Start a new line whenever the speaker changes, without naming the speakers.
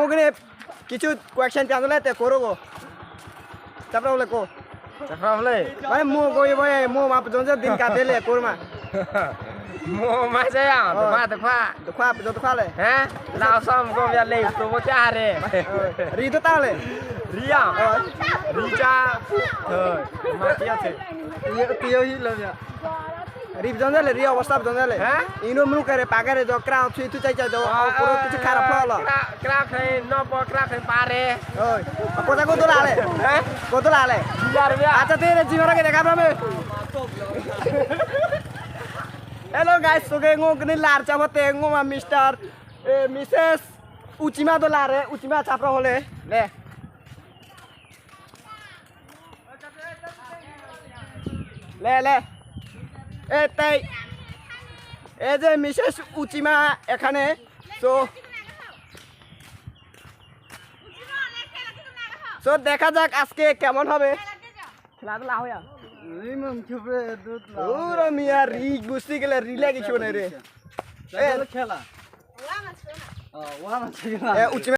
ওখানে কিছু কোয়েকশন চাঁদলে তে করো গো। তারপরে বলে কো।
তারপর বলে
মানে মো গই বই মো মাপ জঞ্জে দিন কাটেলে কোরমা
মো। মা saya tukwa tukwa
তো খা যত খালে
ha lao som ko bia le to mo cha re
รี তো তাহলে
ria ri cha thôi ma kia thế
তিও হি লবিয়া রিপ জঞ্জালে রি অবস্থা জঞ্জালে।
হ্যাঁ?
ইনো মনু করে পাগারে দ ক্রাউ থুই থুই চাই চাই দ পুরো কিছু খারাপ হলো
kra kra khai no po kra khai
ওই কোথা কত লালে
ha
কত লালে
jar bia
আচ্ছা তেরে জীবনকে দেখা পাবে? হ্যালো গাইস তোকে ngô cái লার চাপতে ngô মা মিস্টার এ মিসেস উচিমা তো লারে উচিমা চাপরা হলে। লে লে লে। এ তাই। এই যে মিসেস উচিমা এখানে তো তো দেখা যাক আজকে কেমন হবে। খেলাধুলা ওরে মিয়া গুস্তি গেলে রিলে কিছু না রে।
খেলা
উচিমা